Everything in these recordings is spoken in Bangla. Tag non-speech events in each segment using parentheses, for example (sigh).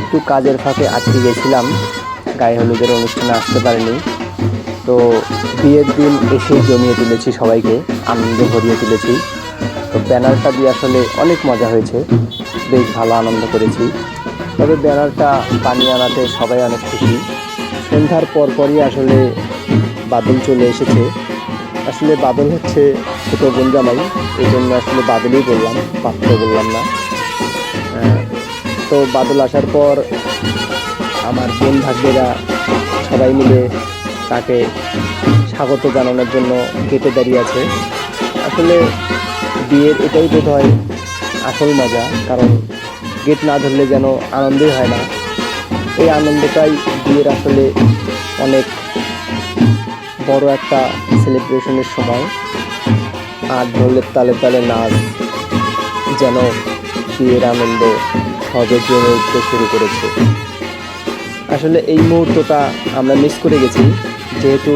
একটু কাজের ফাঁকে আটকে গেছিলাম। গায়ে হলুদের অনুষ্ঠানে আসতে পারিনি। তো বিয়ের দিন এসে জমিয়ে তুলেছি সবাইকে, আনন্দে ভরিয়ে তুলেছি। তো ব্যানারটা দিয়ে আসলে অনেক মজা হয়েছে। বেশ ভালো আনন্দ করেছি। তবে ব্যানারটা বানিয়ে আনাতে সবাই অনেক খুশি। সন্ধ্যার পরপরই আসলে বাদল চলে এসেছে। আসলে বাদল হচ্ছে ছোটো বোন জামাই এই জন্য আসলে বাদলই বললাম পাত্র বললাম না। তো বাদল আসার পর আমার বোন ভাগ্যেরা সবাই মিলে তাকে স্বাগত জানানোর জন্য গেটে দাঁড়িয়ে আছে। আসলে বিয়ের এটাই বোধ হয় আসল মজা, কারণ গেট না ধরলে যেন আনন্দই হয় না। এই আনন্দটাই বিয়ের আসলে অনেক বড় একটা সেলিব্রেশনের সময়। আর ঢোলের তালে তালে নাচ যেন বিয়ের আনন্দ সবে জমে উঠতে শুরু করেছে। আসলে এই মুহূর্তটা আমরা মিস করে গেছি, যেহেতু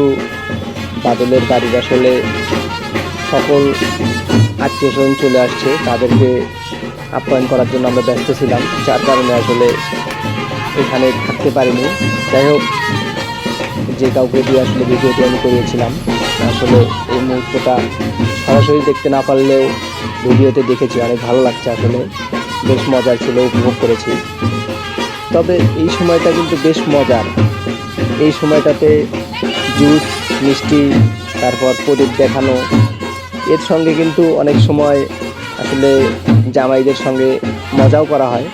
বাদলের বাড়ির আসলে সকল আত্মীয় স্বজন চলে আসছে, তাদেরকে আপ্যায়ন করার জন্য আমরা ব্যস্ত ছিলাম, যার কারণে আসলে এখানে থাকতে পারিনি। যাই হোক, যে কাউকে দিয়ে আসলে ভিডিওটি আমি করিয়েছিলাম, আসলে এই মুহূর্তটা সরাসরি দেখতে না পারলেও ভিডিওতে দেখেছি, অনেক ভালো লাগছে আসলে। বেশ মজার ছিল, উপভোগ করেছি। তবে এই সময়টা কিন্তু বেশ মজার। এই সময়টাতে জুস, মিষ্টি, তারপর প্রদীপ দেখানো, এর সঙ্গে কিন্তু অনেক সময় আসলে জামাইদের সঙ্গে মজাও করা হয়।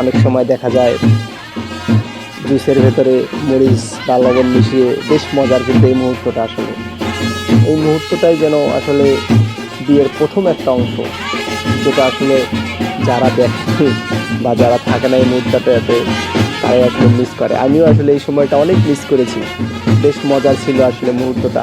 অনেক সময় দেখা যায় জুসের ভেতরে মরিচ বা লবণ মিশিয়ে বেশ মজার কিন্তু এই মুহূর্তটা আসলে। এই মুহূর্তটাই যেন আসলে বিয়ের প্রথম একটা অংশ, যেটা আসলে যারা দেখে বা যারা থাকে না এই মুহূর্তটা এতে, তারাই আসলে মিস করে। আমিও আসলে এই সময়টা অনেক মিস করেছি। বেশ মজার ছিল আসলে মুহূর্তটা।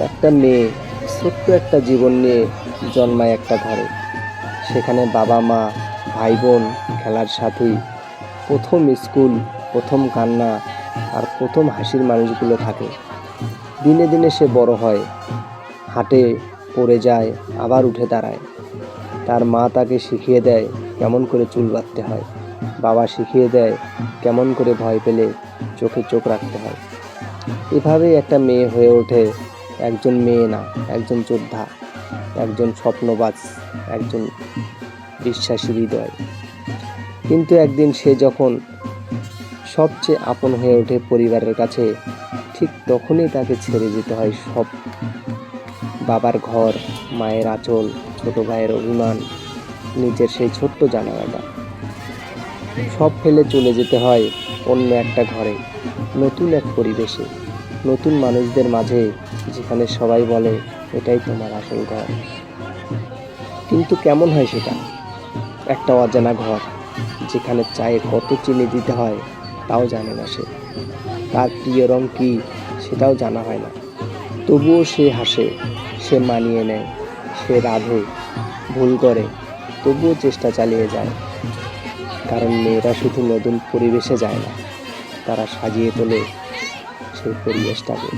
একটা মেয়ে, ছোট্ট একটা জীবন নিয়ে জন্মায় একটা ঘরে। সেখানে বাবা মা, ভাই বোন, খেলার সাথী, প্রথম স্কুল, প্রথম কান্না আর প্রথম হাসির মানুষগুলো থাকে। দিনে দিনে সে বড় হয়, হাঁটে, পড়ে যায়, আবার উঠে দাঁড়ায়। তার মা তাকে শিখিয়ে দেয় কেমন করে চুল বাঁধতে হয়। বাবা শিখিয়ে দেয় কেমন করে ভয় পেলে চোখে চোখ রাখতে হয়। এভাবেই একটা মেয়ে হয়ে ওঠে একজন মেয়ে না, একজন যোদ্ধা, একজন স্বপ্নবাজ, একজন বিশ্বাসী হৃদয়। কিন্তু একদিন সে যখন সবচেয়ে আপন হয়ে ওঠে পরিবারের কাছে, ঠিক তখনই তাকে ছেড়ে যেতে হয় সব। বাবার ঘর, মায়ের আঁচল, ছোট ভাইয়ের অভিমান, নিজের সেই ছোট্ট জানালাটা। সব ফেলে চলে যেতে হয় অন্য একটা ঘরে, নতুন এক পরিবেশে। নতুন মানুষদের মাঝে, যেখানে সবাই বলে, এটাই তোমার আসল ঘর। কিন্তু কেমন হয় সেটা? একটা অজানা ঘর, যেখানে চায়ে কত চিনি দিতে হয়, তাও জানে না সে। তার প্রিয় রং কী, সেটাও জানা হয় না। তবুও সে হাসে, সে মানিয়ে নেয়, সে রাধে, ভুল করে, তবুও চেষ্টা চালিয়ে যায়। কারণ মেয়েরা শুধু নতুন পরিবেশে যায় না, তারা সাজিয়ে তোলে সেই পরিবেশটাকে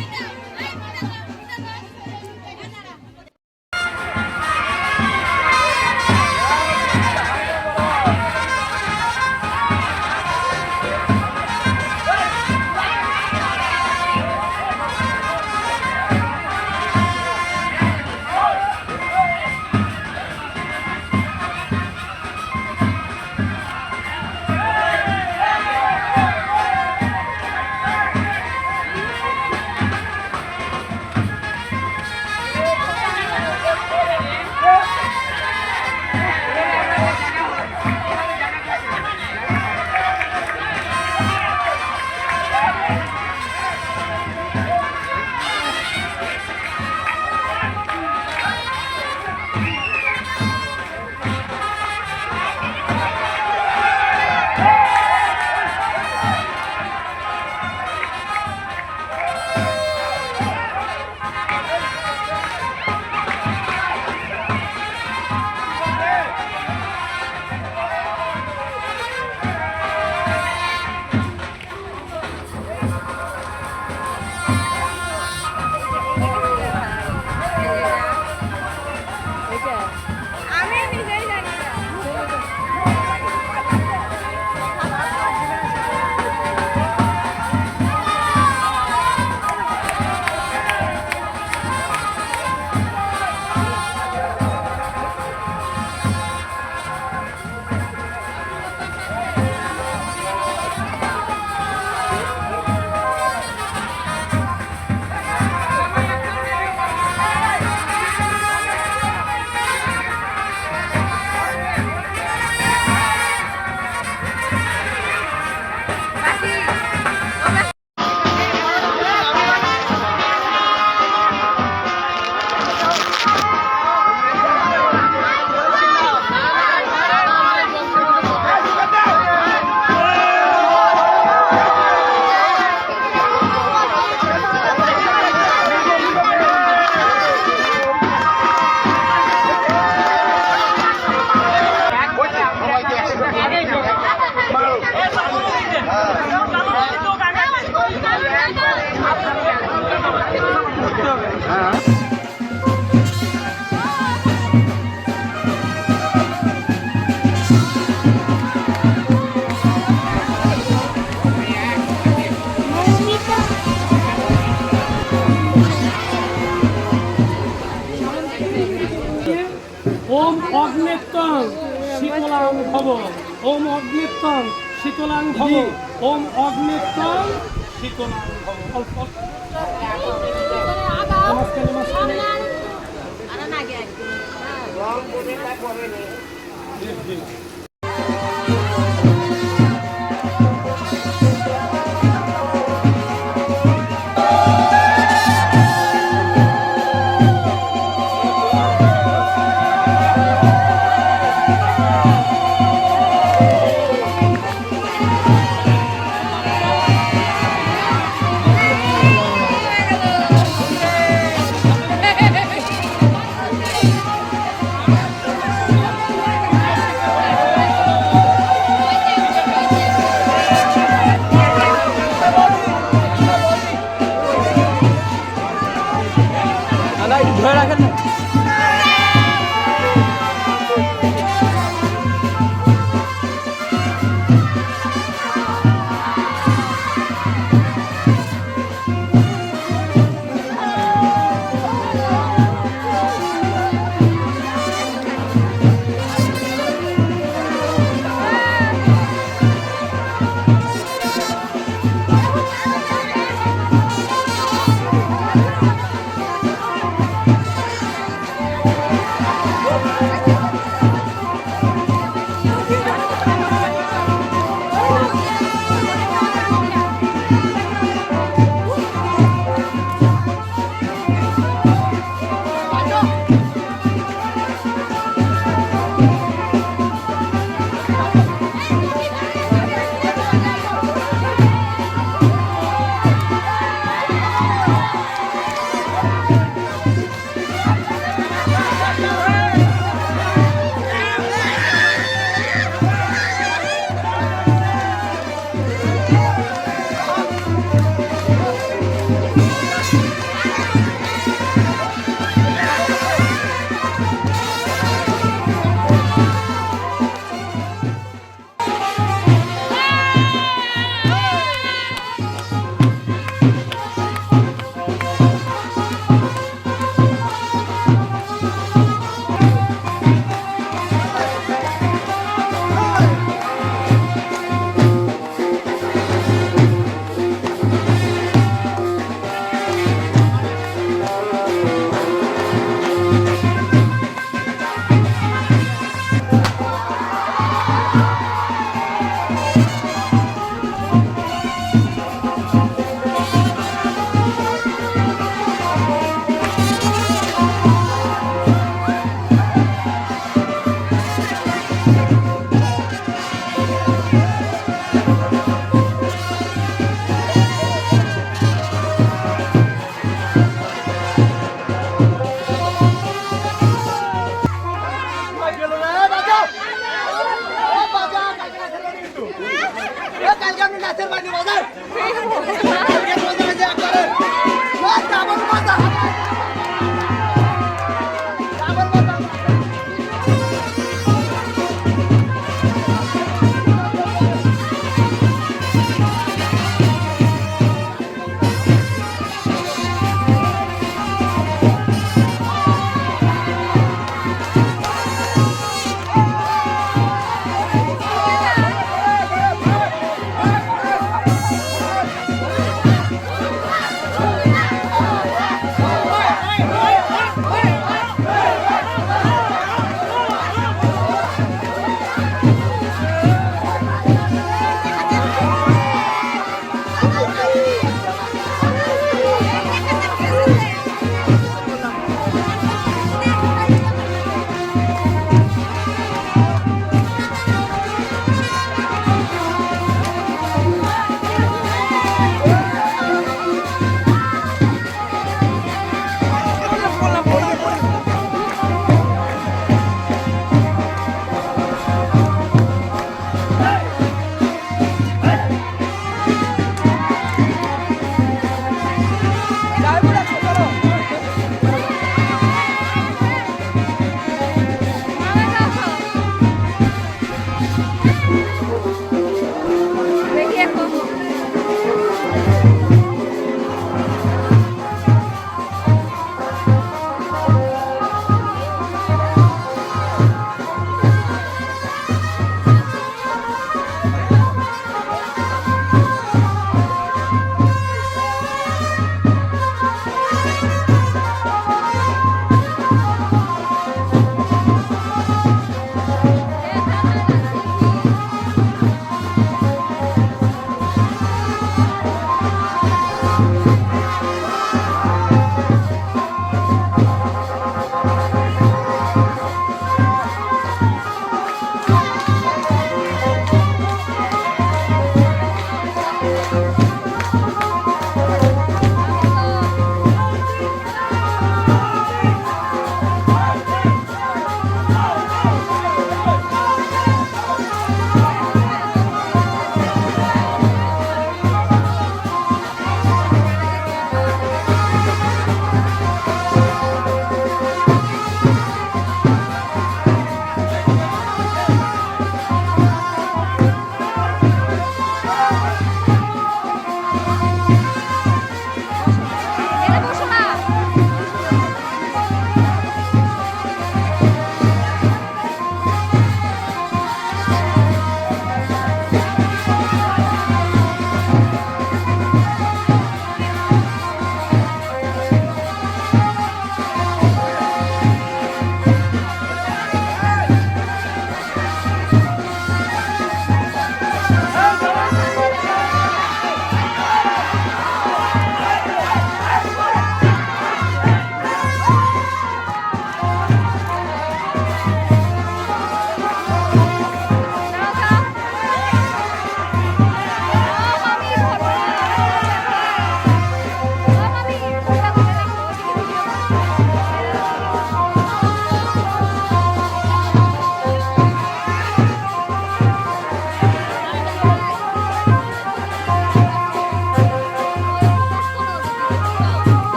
শীতলাং ভব ওম অগ্নেত্তং শীতলাং ভব অল্প। নমস্কার নমস্কার জি, জি। একটু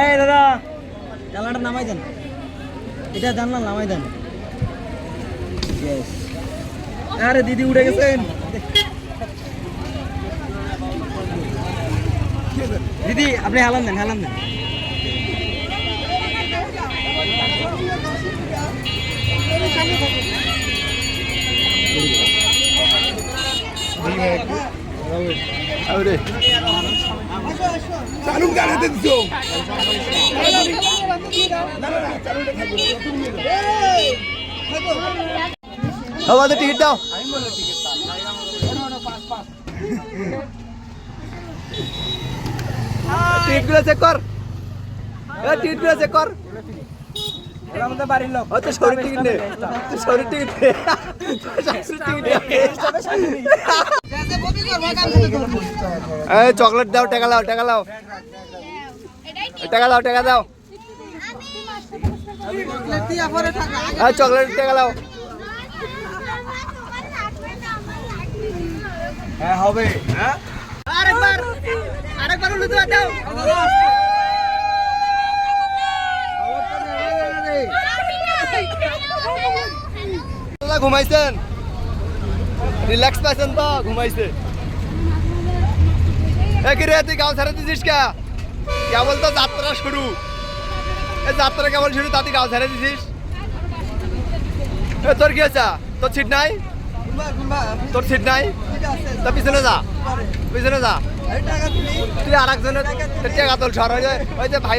এই দাদা, জানলাটা নামাই দেন। এটা জানলা নামাই দেন. আরে, দিদি উঠে গেছেন। দিদি, আপনি হালান দেন হালান দেন। আমাদের টিকিট দাও। টিকিটগুলো চেক কর। টিকিটগুলো চেক কর। আমাদের বাড়ির লোক। ও শরীর টিকিট নে শরীর টিকিট নে শাশুড়ির টিকিট নে। এই চকলেট দাও টাকা দাও টাকা দাও টাকা দাও টাকা দাও। এই চকলেট টাকা দাও হ্যাঁ হবে। হ্যাঁ? আরেকবার আরেকবার উঠে দাও দাদা ঘুমাইছেন? রিল্যাক্স পাইছেন তো, ঘুমাইছে। একই রে, তুই গাঁও ছেড়ে দিছিস কে? কেবল তো যাত্রা শুরু। এই যাত্রা কেবল শুরু, তাতে গাঁও ছেড়ে দিছিস? এ, তোর কি আছে তোর সিট নাই? তোর সিট নাই? তা পিছনে যা। পিছনে যা। তুই আর একজনের টেকা তোল, সর। ওই যে ভাই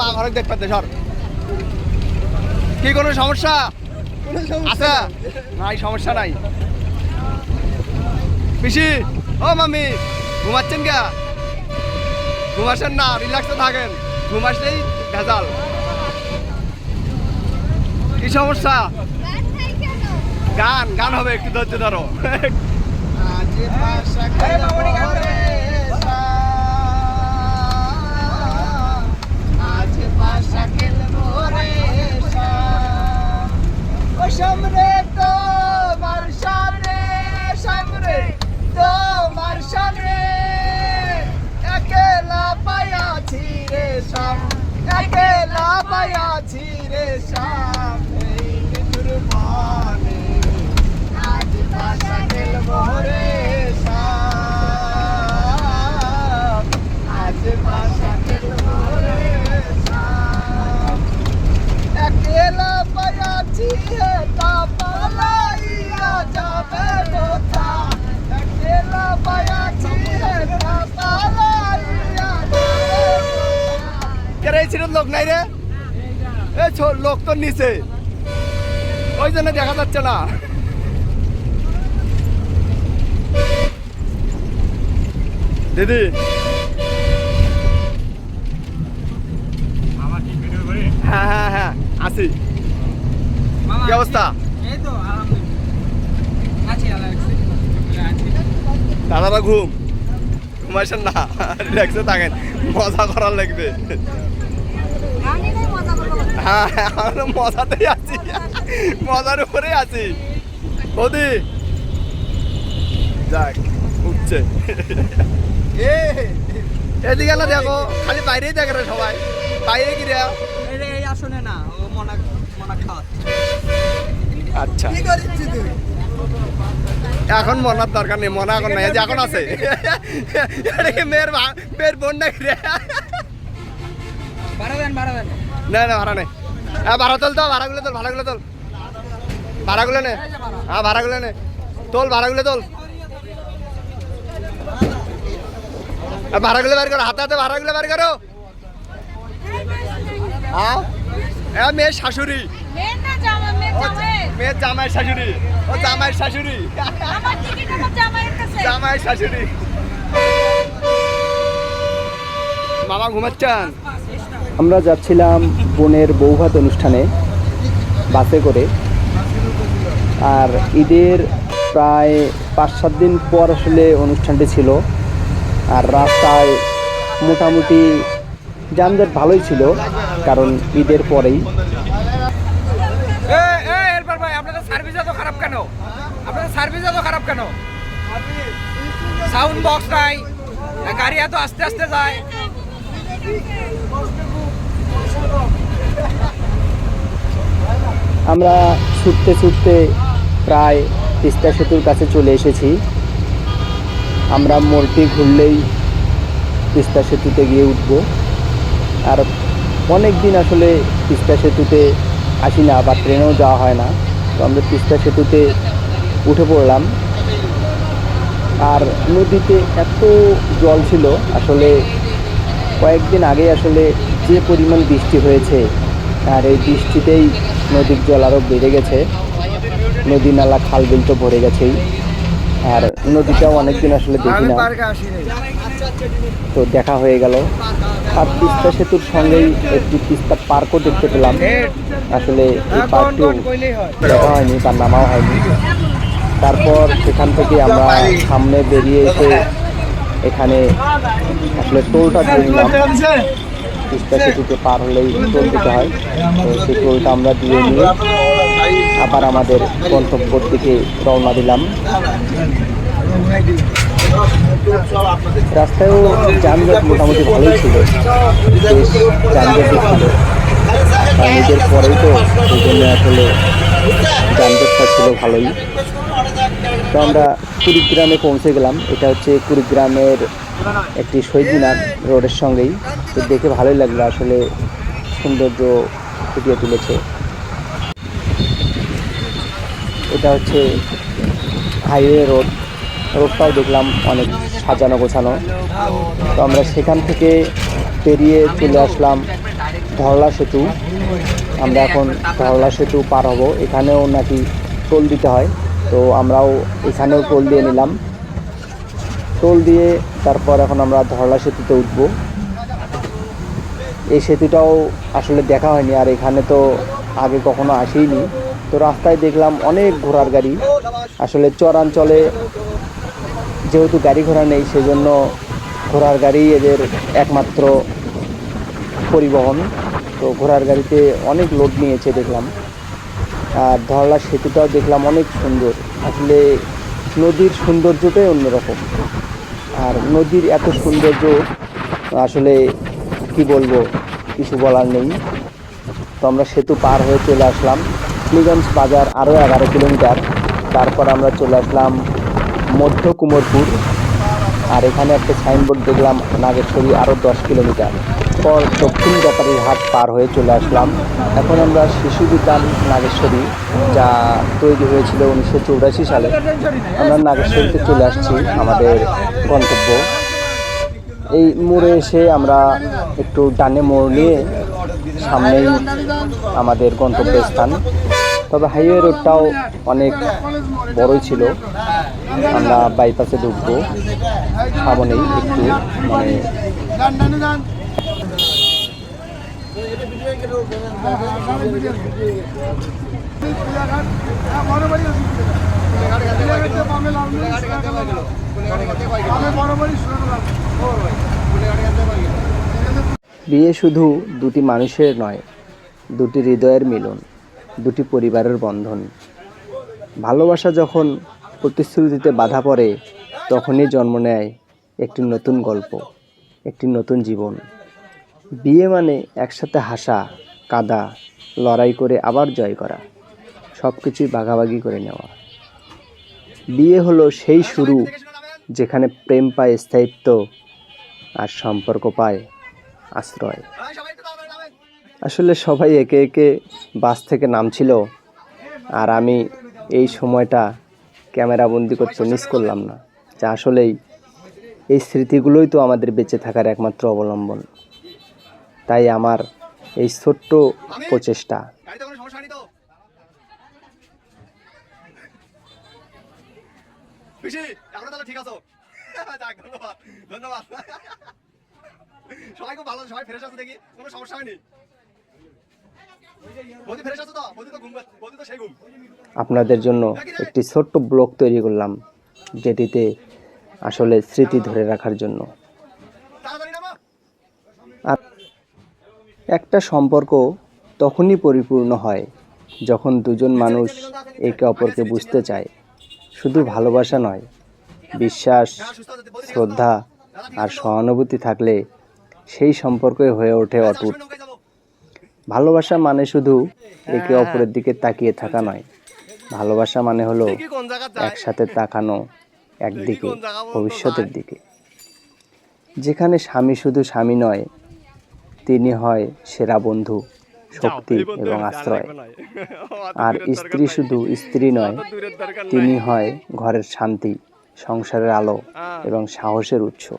মা ঘরে দেখ পাতে সর। কি কোনো সমস্যা? আছে নাই। সমস্যা নাই। পিসি ও মামি ঘুমাচ্ছেন কে ঘুমাচ্ছেন না রিল্যাক্সে থাকেন। ঘুমাসলেই ভেজাল। কি সমস্যা? গান গান হবে একটু ধৈর্য ধরো। সামনে তোমার সামনে সামনে, তোমার সামনে একেলা পায়াছি রে সাম একেলা পায়াছি রে সাম এই কুরবানি আজ ভাষা খেলব রে সাম আজ পাশা খেলব রে সাম একেলা পায়াছি হে তা পালাইয়া যাবে কোথা একেলা পায়াছি হে তা পালাইয়া যাবে কেরে ছিল লোক নাই রে এ লোক নিচে ওই জন্য দেখা যাচ্ছে না। দিদি। হ্যাঁ হ্যাঁ হ্যাঁ আসি। কি অবস্থা? দাদারা ঘুম। ঘুমাইছেন না। (laughs) রিল্যাক্সে থাকেন। মজা করার লাগবে। হ্যাঁ আমরা মজাতেই আছি। মজার উপরে আছি। বৌদি। যাক উঠছে। এদিকে দেখো খালি বাইরেই দেখে রে সবাই। বাইরে কি রে? এই আসনে না ও মনা মনা খাওয়াচ্ছে। আচ্ছা। কি করিস তুই? এখন মনার দরকার নেই মনে এখন নাই এখন আছে। মেয়ের মেয়ের বোন নাকি রে? বাড়া দেন বাড়া দেন না না, ভাড়া নেই হ্যাঁ ভাড়া তোল তো, ভাড়াগুলো তোল ভাড়াগুলো তোল। ভাড়াগুলো নে। হ্যাঁ ভাড়াগুলো নে। তোল, ভাড়াগুলো তোল। ভাড়াগুলো বের করো, হাতে হাতে ভাড়াগুলো বের করো। হ্যাঁ? হ্যাঁ মেয়ের শাশুড়ি। মেয়ের জামাই শাশুড়ি। ও জামাইয়ের শাশুড়ি। জামাইয়ের শাশুড়ি। মামা ঘুমাচ্ছেন? আমরা যাচ্ছিলাম বোনের বৌভাত অনুষ্ঠানে বাসে করে। আর ঈদের প্রায় পাঁচ, সাত দিন পর আসলে অনুষ্ঠানটি ছিল। আর রাস্তায় মোটামুটি যানজট ভালোই ছিল, কারণ ঈদের পরেই। সার্ভিস খারাপ কেন? সার্ভিস খারাপ কেন? সাউন্ড বক্স নাই গাড়ি এত আস্তে আস্তে যায়। আমরা ছুটতে ছুটতে প্রায় তিস্তা সেতুর কাছে চলে এসেছি। আমরা মোড়টি ঘুরলেই তিস্তা সেতুতে গিয়ে উঠব। আর অনেক দিন আসলে তিস্তা সেতুতে আসি না বা ট্রেনেও যাওয়া হয় না। তো আমরা তিস্তা সেতুতে উঠে পড়লাম। আর নদীতে এত জল ছিল, আসলে কয়েকদিন আগে আসলে যে পরিমাণ বৃষ্টি হয়েছে আর এই বৃষ্টিতেই নদীর জল আরও বেড়ে গেছে। নদী নালা, খাল বিল তো ভরে গেছেই। আর নদীটাও অনেকদিন আসলে দেখি না। তো দেখা হয়ে গেল। আর তিস্তা সেতুর সঙ্গেই একটি তিস্তা পার্কও দেখতে পেলাম। আসলে এই পার্কটিও দেখা হয়নি তার নামাও হয়নি। তারপর সেখান থেকে আমরা সামনে বেরিয়ে এসে এখানে আসলে টোলটা দিয়ে নিলাম। তিস্তা সেতুতে পার হলেই টোল দিতে হয়। তো সেই টোলটা আমরা দিয়ে নিয়ে আবার আমাদের গন্তব্যর দিকে রওনা দিলাম। রাস্তায়ও যানজট মোটামুটি ভালোই ছিল, বেশ যানজটই ছিল। নিজের পরেই তো সেই জন্য আসলে যানজটটা ছিল ভালোই। তো আমরা কুড়িগ্রামে পৌঁছে গেলাম। এটা হচ্ছে কুড়িগ্রামের একটি শহীদ মিনার রোডের সঙ্গেই। তো দেখে ভালোই লাগল আসলে সৌন্দর্য ফুটিয়ে তুলেছে। এটা হচ্ছে হাইওয়ে রোড। রোডটাও দেখলাম অনেক সাজানো গোছানো। তো আমরা সেখান থেকে পেরিয়ে চলে আসলাম ধরলা সেতু। আমরা এখন ধরলা সেতু পার হব। এখানেও নাকি টোল দিতে হয়। তো আমরাও এখানেও টোল দিয়ে নিলাম। টোল দিয়ে তারপর এখন আমরা ধরলা সেতুতে উঠব। এই সেতুটাও আসলে দেখা হয়নি, আর এখানে তো আগে কখনো আসেইনি। তো রাস্তায় দেখলাম অনেক ঘোড়ার গাড়ি। আসলে চরাঞ্চলে যেহেতু গাড়ি ঘোড়া নেই, সেজন্য ঘোড়ার গাড়ি এদের একমাত্র পরিবহন। তো ঘোড়ার গাড়িতে অনেক লোড নিয়েছে দেখলাম। আর ধরলা সেতুটাও দেখলাম অনেক সুন্দর। আসলে নদীর সৌন্দর্যটাই অন্যরকম। আর নদীর এত সৌন্দর্য, আসলে কি বলব, কিছু বলার নেই। তো আমরা সেতু পার হয়ে চলে আসলাম। ক্লিগঞ্জ বাজার আরও এগারো কিলোমিটার। তারপর আমরা চলে আসলাম মধ্য কুমোরপুর। আর এখানে একটা সাইনবোর্ড দেখলাম, নাগেশ্বরী আরও দশ কিলোমিটার। পর দক্ষিণ ব্যাপারীর হাট পার হয়ে চলে আসলাম। এখন আমরা শিশু বিদ্যান নাগেশ্বরী, যা তৈরি হয়েছিল উনিশশো চৌরাশি সালে। আমরা নাগেশ্বরীতে চলে আসছি, আমাদের গন্তব্য। এই মোড়ে এসে আমরা একটু ডানে মোড় নিয়ে সামনেই আমাদের গন্তব্যস্থান। তবে হাইওয়ে রোডটাও অনেক বড়ই ছিল। আমরা বাইপাসে ঢুকবো সামনেই একটু মানে বিয়ে শুধু দুটি মানুষের নয়, দুটি হৃদয়ের মিলন, দুটি পরিবারের বন্ধন। ভালোবাসা যখন প্রতিশ্রুতিতে বাধা পড়ে, তখনই জন্ম নেয় একটি নতুন গল্প, একটি নতুন জীবন। বিয়ে মানে একসাথে হাসা, কাদা, লড়াই করে আবার জয় করা সব কিছুই ভাগাভাগি করে নেওয়া। বিয়ে হলো সেই শুরু যেখানে প্রেম পায় স্থায়িত্ব আর সম্পর্ক পায় আশ্রয়। আসলে সবাই একে একে বাস থেকে নামছিল আর আমি এই সময়টা ক্যামেরা বন্দি করতে মিস করলাম না। যা আসলেই এই স্মৃতিগুলোই তো আমাদের বেঁচে থাকার একমাত্র অবলম্বন। তাই আমার এই ছোট্ট প্রচেষ্টা। ঠিক আছো? ধন্যবাদ ধন্যবাদ। সবাই খুব ভালো সবাই ফ্রেশ আছে দেখি কোনো সমস্যা হয়নি? আপনাদের জন্য একটি ছোট্ট ব্লগ তৈরি করলাম যেটিতে আসলে স্মৃতি ধরে রাখার জন্য। একটা সম্পর্ক তখনই পরিপূর্ণ হয় যখন দুজন মানুষ একে অপরকে বুঝতে চায়। শুধু ভালোবাসা নয় বিশ্বাস শ্রদ্ধা আর সহানুভূতি থাকলে সেই সম্পর্কই হয়ে ওঠে অটুট। ভালোবাসা মানে শুধু একে অপরের দিকে তাকিয়ে থাকা নয় ভালোবাসা মানে হলো একসাথে তাকানো একদিকে ভবিষ্যতের দিকে। যেখানে স্বামী শুধু স্বামী নয় তিনি হয় সেরা বন্ধু শক্তি এবং আশ্রয়। (laughs) আর স্ত্রী শুধু স্ত্রী নয় তিনি হয় ঘরের শান্তি সংসারের আলো এবং সাহসের উৎস।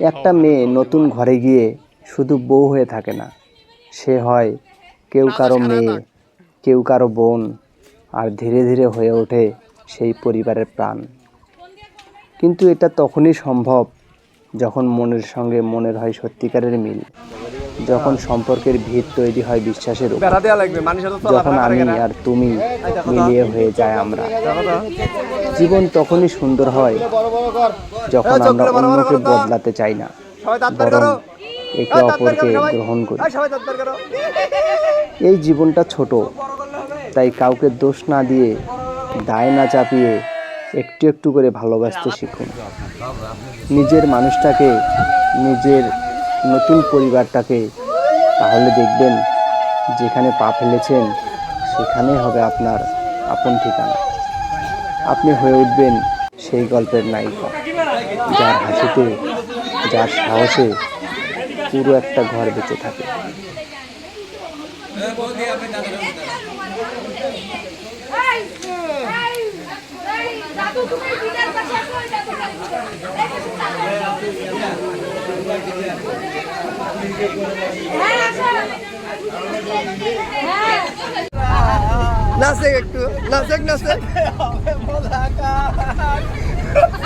একটা মেয়ে নতুন ঘরে গিয়ে শুধু বউ হয়ে থাকে না সে হয় কেউ কারও মেয়ে কেউ কারও বোন আর ধীরে ধীরে হয়ে ওঠে সেই পরিবারের প্রাণ। কিন্তু এটা তখনই সম্ভব যখন মনের সঙ্গে মনের হয় সত্যিকারের মিল যখন সম্পর্কের ভিত তৈরি হয় বিশ্বাসের যখন আমি আর তুমি মিলিয়ে হয়ে যায় আমরা। জীবন তখনই সুন্দর হয় যখন আমরা অন্যকে বদলাতে চাই না বরং একে অপরকে গ্রহণ করি। এই জীবনটা ছোট তাই কাউকে দোষ না দিয়ে দায় না চাপিয়ে একটু একটু করে ভালোবাসতে শিখুন। নিজের মানুষটাকে, নিজের নতুন পরিবারটাকে তাহলে দেখবেন যেখানে পা ফেলেছেন সেখানেই হবে আপনার আপন ঠিকানা। আপনি হয়ে উঠবেন সেই গল্পের নায়িকা। যার হাসিতে, যার সাহসে পুরো একটা ঘর বেঁচে থাকে এই, এই, এই, দাদু তুমি দিদার পাশে আসো, ওই দাদু পাশে। এই পাশে দাদু। হ্যাঁ, আসো। হ্যাঁ। নাচে একটু নাচে নাচে (laughs)